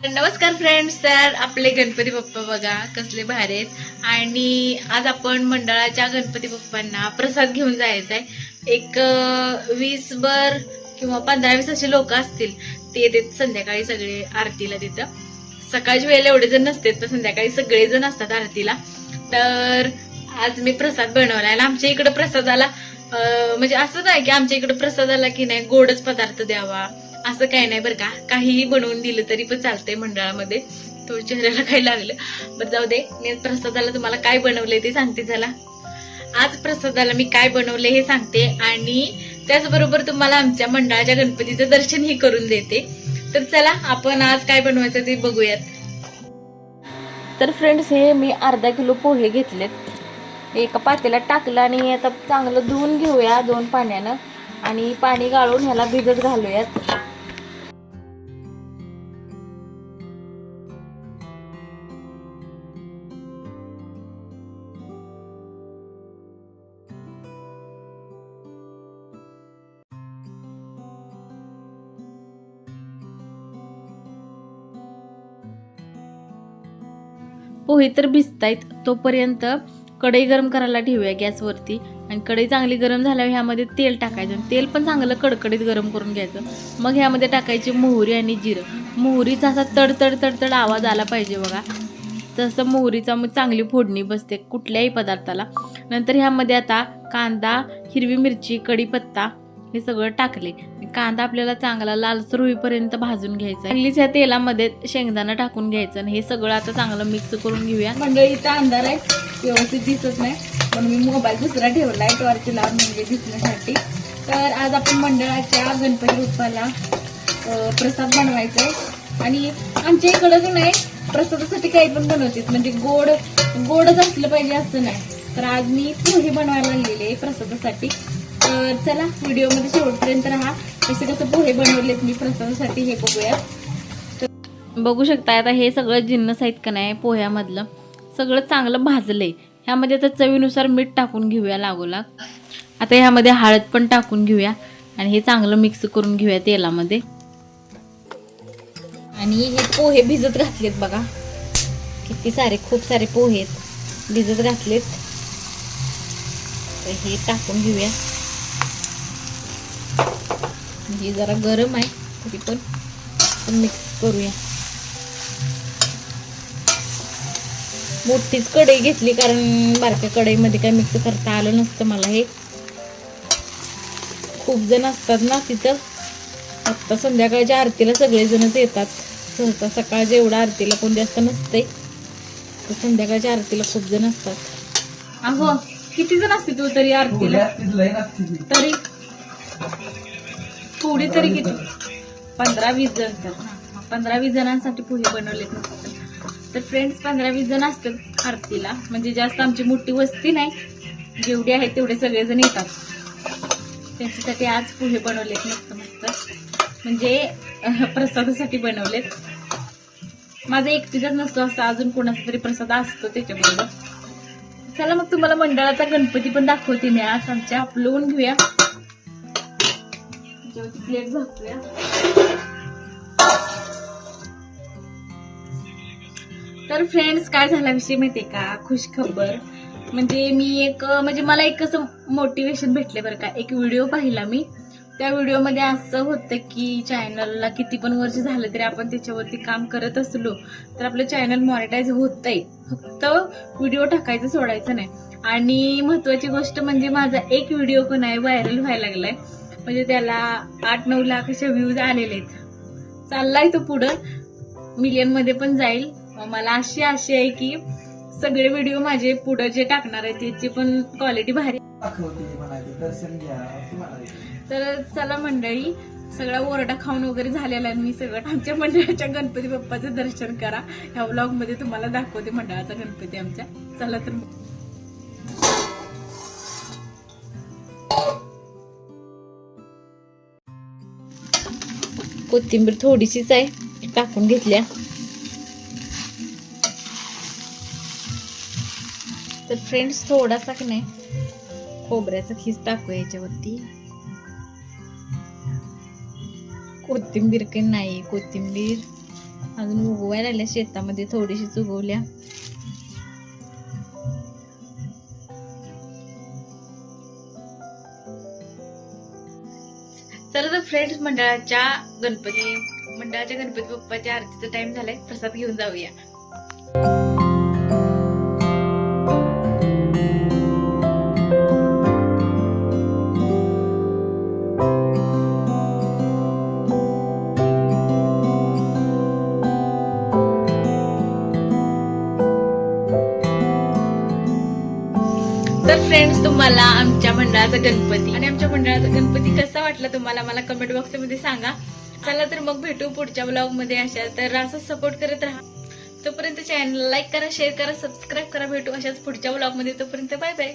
नमस्कार फ्रेंड्स तर आपले गणपती बाप्पा बघा कसले भारी आहेत. आणि आज आपण मंडळाच्या गणपती बाप्पांना प्रसाद घेऊन जायचा आहे एक वीस भर किंवा पंधरा वीस असे लोक असतील ते येतात संध्याकाळी सगळे आरतीला तिथं सकाळच्या वेळेला एवढे जण नसतात तर संध्याकाळी सगळे जण असतात आरतीला. तर आज मी प्रसाद बनवलाय आणि आमच्या इकडे प्रसादाला म्हणजे असं नाही की आमच्या इकडे प्रसादाला की नाही गोडच पदार्थ द्यावा. असं काही नाही बरं का. काहीही बनवून दिलं तरी पण चालतंय मंडळामध्ये. तो चेहऱ्याला काही लागलं. बरं जाऊ दे. मी प्रसादाला तुम्हाला काय बनवलंय ते सांगते चला. आज प्रसादाला मी काय बनवले हे सांगते आणि त्याचबरोबर तुम्हाला आमच्या मंडळाच्या गणपतीचं दर्शनही करून देते. तर चला आपण आज काय बनवायचं ते बघूयात. तर फ्रेंड्स हे मी अर्धा किलो पोहे घेतलेत. एका पातेला टाकलं आणि आता चांगलं धुवून घेऊया दोन पाण्यानं. आणि पाणी गाळून ह्याला भिजत घालूयात. पोहे तर भिजतायत तोपर्यंत कढई गरम करायला ठेवूया गॅसवरती. आणि कढई चांगली गरम झाल्यावर ह्यामध्ये तेल टाकायचं. आणि तेल पण चांगलं कडकडीत गरम करून घ्यायचं. मग ह्यामध्ये टाकायची मोहरी आणि जिरं. मोहरीचा असा तडतड तडतड आवाज आला पाहिजे बघा. तसं मोहरीचा मग चांगली फोडणी बसते कुठल्याही पदार्थाला. नंतर ह्यामध्ये आता कांदा हिरवी मिरची कढीपत्ता हे सगळं टाकले. कांदा आपल्याला चांगला लालसर होईपर्यंत भाजून घ्यायचा. चांगलीच ह्या तेलामध्ये शेंगदाणा टाकून घ्यायचं आणि हे सगळं आता चांगलं मिक्स करून घेऊया. म्हणजे मंडळीचा अंधार आहे व्यवस्थित दिसत नाही. पण मी मोबाईल दुसरा ठेवला आहे टॉर्च लावून म्हणजे दिसण्यासाठी. तर आज आपण मंडळाच्या गणपती बाप्पाला प्रसाद बनवायचा आहे. आणि आमच्या इकडं की नाही प्रसादासाठी काही पण बनवतात. म्हणजे गोड गोडच असलं पाहिजे असं नाही. तर आज मी पोहे बनवायला लागलेले आहे प्रसादासाठी. तर चला व्हिडिओमध्ये शेवटपर्यंत राहा. कसे कसं पोहे बनवलेत मी प्रसादासाठी हे बघूया. बघू शकता आता हे सगळं जिन्नस आहेत का नाही पोह्यामधलं सगळं चांगलं भाजलंय. ह्यामध्ये आता चवीनुसार मीठ टाकून घेऊया लागोलाग. आता ह्यामध्ये हळद पण टाकून घेऊया आणि हे चांगलं मिक्स करून घेऊया तेलामध्ये. आणि हे पोहे भिजत घातलेत बघा. किती सारे खूप सारे पोहे भिजत घातलेत. तर हे टाकून घेऊया. हे जरा गरम आहे तरी पण. मिक्स करूया. मोठीच कढई घेतली कारण बारक्या कढईमध्ये काय मिक्स करता आलं नसतं मला हे. खूप जण असतात ना तिथं. आत्ता संध्याकाळच्या आरतीला सगळेजणच येतात. सहसा सकाळ जेवढा आरतीला कोण जास्त नसते तर संध्याकाळच्या आरतीला खूप जण असतात. अहो किती जण असते तू तरी आरतीला? तरी? थोडी तरी किती? पंधरा वीस जण तर. पंधरा वीस जणांसाठी पोहे बनवले तर फ्रेंड्स पंधरा वीस जण असतात आरतीला. म्हणजे जास्त आमची मोठी वस्ती नाही. जेवढी आहे तेवढे सगळेजण येतात. त्यांच्यासाठी आज पोहे बनवलेत मस्त मस्त. म्हणजे प्रसादासाठी बनवलेत. माझा एकटीचाच नसतो असं अजून कोणाचा तरी प्रसाद असतो त्याच्याबरोबर. चला मग तुम्हाला मंडळाचा गणपती पण दाखवते मी आज. आमच्या आपलवून घेऊया. त्याच्यावरती प्लेट झाकूया. तर फ्रेंड्स काय झाला विषय माहितीये का? खुश खबर म्हणजे मी एक म्हणजे मला एक असं मोटिवेशन भेटले बरं का. एक व्हिडिओ पाहिला मी. त्या व्हिडिओमध्ये असं होतं की चॅनलला किती पण वर्ष झालं तरी आपण त्याच्यावरती काम करत असलो तर आपलं चॅनल मॉनिटाईज होतंय. फक्त व्हिडिओ टाकायचं सोडायचं नाही. आणि महत्वाची गोष्ट म्हणजे माझा एक व्हिडिओ पण आहे व्हायरल व्हायला लागलाय. म्हणजे त्याला आठ नऊ लाख असे व्ह्यूज आलेले आहेत. चाललाय तो पुढं. मिलियनमध्ये पण जाईल. मला अशी आशा आहे की सगळे व्हिडिओ माझे पुढं जे टाकणार आहे त्याची पण क्वालिटी भारी. तर चला मंडळी सगळा ओरडा खाऊन वगैरे झालेला आहे. मी सगळं आमच्या मंडळाच्या गणपती बाप्पाचं दर्शन करा. ह्या व्लॉगमध्ये तुम्हाला दाखवते मंडळाचा गणपती आमच्या. चला तर कोथिंबीर थोडीशीच आहे टाकून घेतल्या. तर फ्रेंड्स थोडासा की नाही खोबऱ्याचा खीस टाकूया याच्यावरती. कोथिंबीर काही नाही कोथिंबीर अजून उगवायला आल्या शेतामध्ये थोडीशीच उगवल्या. चला तर फ्रेंड्स मंडळाच्या गणपती मंडळाच्या गणपती बाप्पाच्या आरतीचा टाइम झालाय. प्रसाद घेऊन जाऊया. तर फ्रेंड्स तुम्हाला आमच्या मंडळाचा गणपती. आणि आमच्या मंडळाचा गणपती कसा वाटला तुम्हाला? मला कमेंट बॉक्समध्ये सांगा. चला तर मग भेटू पुढच्या ब्लॉगमध्ये अशा. तर असं सपोर्ट करत राहा. तोपर्यंत चॅनल लाईक करा शेअर करा सबस्क्राईब करा. भेटू अशाच पुढच्या ब्लॉगमध्ये. तोपर्यंत बाय बाय